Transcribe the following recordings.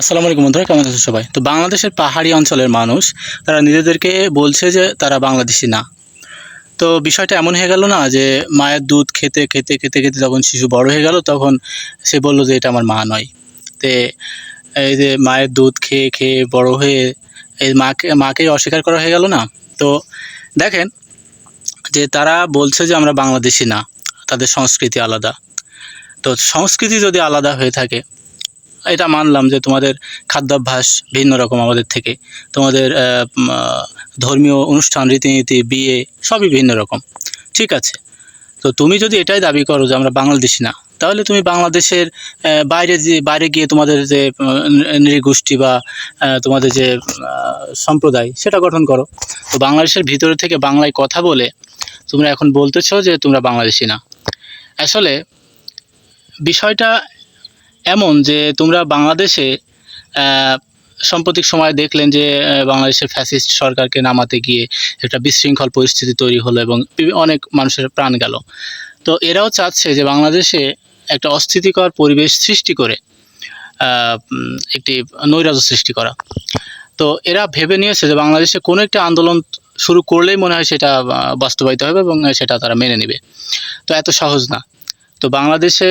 আসসালামু আলাইকুম বন্ধুরা, কেমন আছেন সবাই? তো বাংলাদেশের পাহাড়ি অঞ্চলের মানুষ, তারা নিজেদেরকে বলছে যে তারা বাংলাদেশি না। তো বিষয়টা এমন হয়ে গেল না যে মায়ের দুধ খেতে খেতে খেতে খেতে যখন শিশু বড় হয়ে গেল, তখন সে বলল যে এটা আমার মা নয়। তে এই যে মায়ের দুধ খেয়ে খেয়ে বড় হয়ে এই মাকে মাকেই অস্বীকার করা হয়ে গেল না। তো দেখেন যে তারা বলছে যে আমরা বাংলাদেশি না, তাদের সংস্কৃতি আলাদা। তো সংস্কৃতি যদি আলাদা হয়ে থাকে এটা মানলাম যে তোমাদের খাদ্যাভ্যাস ভিন্ন রকম আমাদের থেকে। তোমাদের ধর্মীয় অনুষ্ঠান, রীতিনীতি, বিয়ে, সবই ভিন্ন রকম। ঠিক আছে? তো তুমি যদি এটাই দাবি করো যে আমরা বাংলাদেশি না, তাহলে তুমি বাংলাদেশের বাইরে যে, বাইরে গিয়ে তোমাদের যে নৃগোষ্ঠী বা তোমাদের যে সম্প্রদায়, সেটা গঠন করো। তো বাংলাদেশের ভিতরে থেকে বাংলায় কথা বলে তোমরা এখন বলতেছো যে তোমরা বাংলাদেশি না। আসলে বিষয়টা এমন যে তোমরা বাংলাদেশে সাম্প্রতিক সময়ে দেখলেন যে বাংলাদেশের ফ্যাসিস্ট সরকারকে নামাতে গিয়ে একটা বিশৃঙ্খল পরিস্থিতি তৈরি হলো এবং অনেক মানুষের প্রাণ গেল। তো এরাও চাচ্ছে যে বাংলাদেশে একটা অস্থিতিকর পরিবেশ সৃষ্টি করে একটি নৈরাজ্য সৃষ্টি করা। তো এরা ভেবে নিয়েছে যে বাংলাদেশে কোনো একটা আন্দোলন শুরু করলেই মনে হয় সেটা বাস্তবায়িত হবে এবং সেটা তারা মেনে নেবে। তো এত সহজ না। তো বাংলাদেশে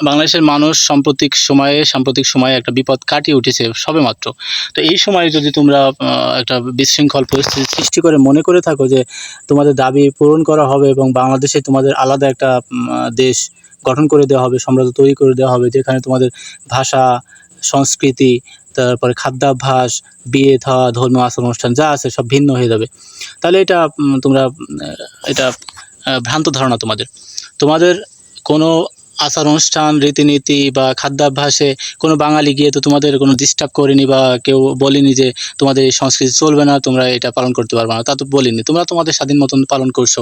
বাংলাদেশের মানুষ সাম্প্রতিক সময়ে সাম্প্রতিক সময়ে একটা বিপদ কাটিয়ে উঠেছে সবেমাত্র। তো এই সময়ে যদি তোমরা একটা বিশৃঙ্খল পরিস্থিতি সৃষ্টি করে মনে করে থাকো যে তোমাদের দাবি পূরণ করা হবে এবং বাংলাদেশে তোমাদের আলাদা একটা দেশ গঠন করে দেওয়া হবে, সাম্রাজ্য তৈরি করে দেওয়া হবে, যেখানে তোমাদের ভাষা, সংস্কৃতি, তারপরে খাদ্যাভ্যাস, বিয়ে থাওয়া ধর্মীয় আচার অনুষ্ঠান যা আছে সব ভিন্ন হয়ে যাবে। তাহলে এটা তোমরা এটা ভ্রান্ত ধারণা তোমাদের। তোমাদের কোনো আচার অনুষ্ঠান, রীতিনীতি বা খাদ্যাভ্যাসে কোনো বাঙালি গিয়ে তো তোমাদের কোনো ডিস্টার্ব করেনি বা কেউ বলেনি যে তোমাদের এই সংস্কৃতি চলবে না, তোমরা এটা পালন করতে পারবে না। তা তো বলিনি। তোমরা তোমাদের স্বাধীন মতন পালন করছ।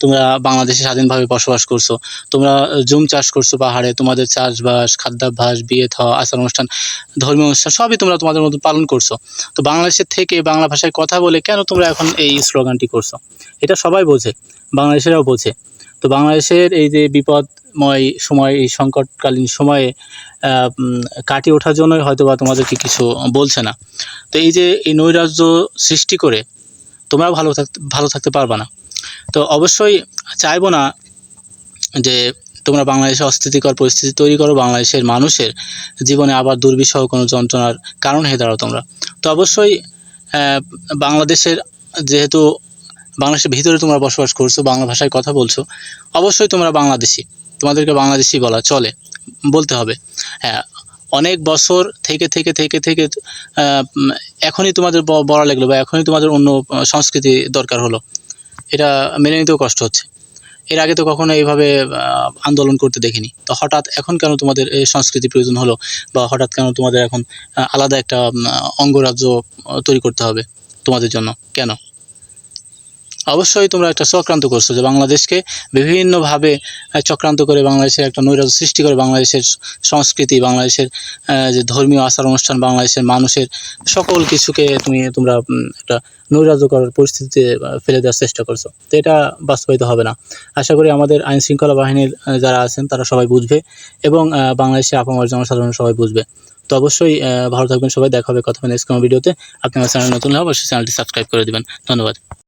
তোমরা বাংলাদেশে স্বাধীনভাবে বসবাস করছ। তোমরা জুম চাষ করছ পাহাড়ে। তোমাদের চাষবাস, খাদ্যাভ্যাস, বিয়ে থাওয়া আচার অনুষ্ঠান, ধর্মীয় অনুষ্ঠান সবই তোমরা তোমাদের মতো পালন করছ। তো বাংলাদেশের থেকে বাংলা ভাষায় কথা বলে কেন তোমরা এখন এই স্লোগানটি করছ? এটা সবাই বোঝে। বাংলাদেশেরাও বোঝে। তো বাংলাদেশের এই যে বিপদময় সময়, এই সংকটকালীন সময়ে কাটিয়ে ওঠার জন্যই হয়তো বা তোমাদেরকে কিছু বলছে না। তো এই যে এই নৈরাজ্য সৃষ্টি করে তোমরা ভালো থাকতে ভালো থাকতে পারবে না। তো অবশ্যই চাইব না যে তোমরা বাংলাদেশে অস্থিতিকর পরিস্থিতি তৈরি করো, বাংলাদেশের মানুষের জীবনে আবার দুর্বিষহ কোনো যন্ত্রণার কারণ হয়ে দাঁড়াও তোমরা। তো অবশ্যই বাংলাদেশের যেহেতু, বাংলাদেশের ভিতরে তোমরা বসবাস করছ, বাংলা ভাষায় কথা বলছো, অবশ্যই তোমরা বাংলাদেশি। তোমাদেরকে বাংলাদেশি বলা চলে, বলতে হবে। হ্যাঁ অনেক বছর থেকে থেকে থেকে থেকে এখনই তোমাদের বলা লাগল বা এখনই তোমাদের অন্য সংস্কৃতি দরকার হলো। এটা মেনে নিতেও কষ্ট হচ্ছে। এর আগে তো কখনো এইভাবে আন্দোলন করতে দেখিনি। তো হঠাৎ এখন কেন তোমাদের এই সংস্কৃতি প্রয়োজন হলো বা হঠাৎ কেন তোমাদের এখন আলাদা একটা অঙ্গরাজ্য তৈরি করতে হবে তোমাদের জন্য? কেন? অবশ্যই তোমরা একটা চক্রান্ত করছ যে বাংলাদেশকে বিভিন্নভাবে চক্রান্ত করে বাংলাদেশের একটা নৈরাজ্য সৃষ্টি করে বাংলাদেশের সংস্কৃতি, বাংলাদেশের যে ধর্মীয় আচার অনুষ্ঠান, বাংলাদেশের মানুষের সকল কিছুকে তুমি, তোমরা একটা নৈরাজ্য করার পরিস্থিতিতে ফেলে দেওয়ার চেষ্টা করছ। তো এটা বাস্তবায়িত হবে না। আশা করি আমাদের আইন শৃঙ্খলা বাহিনীর যারা আছেন তারা সবাই বুঝবে এবং বাংলাদেশে আপামর জনসাধারণ সবাই বুঝবে। তো অবশ্যই ভালো থাকবেন সবাই। দেখা হবে কথা হবে কোনো ভিডিওতে। আপনি আমার চ্যানেল নতুন হলে অবশ্যই চ্যানেলটি সাবস্ক্রাইব করে দেবেন। ধন্যবাদ।